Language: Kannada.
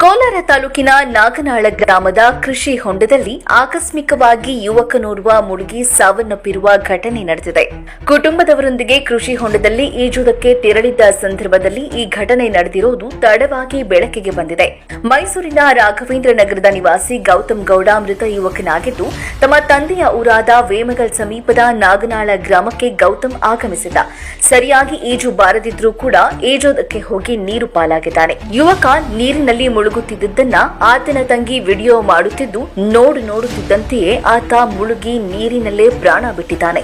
ಕೋಲಾರ ತಾಲೂಕಿನ ನಾಗನಾಳ ಗ್ರಾಮದ ಕೃಷಿ ಹೊಂಡದಲ್ಲಿ ಆಕಸ್ಮಿಕವಾಗಿ ಯುವಕನೋರ್ವ ಮುಳುಗಿ ಸಾವನ್ನಪ್ಪಿರುವ ಘಟನೆ ನಡೆದಿದೆ. ಕುಟುಂಬದವರೊಂದಿಗೆ ಕೃಷಿ ಹೊಂಡದಲ್ಲಿ ಈಜುವುದಕ್ಕೆ ತೆರಳಿದ್ದ ಸಂದರ್ಭದಲ್ಲಿ ಈ ಘಟನೆ ನಡೆದಿರುವುದು ತಡವಾಗಿ ಬೆಳಕಿಗೆ ಬಂದಿದೆ. ಮೈಸೂರಿನ ರಾಘವೇಂದ್ರ ನಗರದ ನಿವಾಸಿ ಗೌತಮ್ ಗೌಡ ಮೃತ ಯುವಕನಾಗಿದ್ದು, ತಮ್ಮ ತಂದೆಯ ಊರಾದ ವೇಮಗಲ್ ಸಮೀಪದ ನಾಗನಾಳ ಗ್ರಾಮಕ್ಕೆ ಗೌತಮ್ ಆಗಮಿಸಿದ್ದ. ಸರಿಯಾಗಿ ಈಜು ಬಾರದಿದ್ರೂ ಕೂಡ ಈಜೋದಕ್ಕೆ ಹೋಗಿ ನೀರು ಪಾಲಾಗಿದ್ದಾನೆ. ಯುವಕ ನೀರಿನಲ್ಲಿ ಮುಳುಗುತ್ತಿದ್ದನ್ನ ಆತನ ತಂಗಿ ವಿಡಿಯೋ ಮಾಡುತ್ತಿದ್ದು ನೋಡು ನೋಡುತ್ತಿದ್ದಂತೆಯೇ ಆತ ಮುಳುಗಿ ನೀರಿನಲ್ಲೇ ಪ್ರಾಣ ಬಿಟ್ಟಿದ್ದಾನೆ.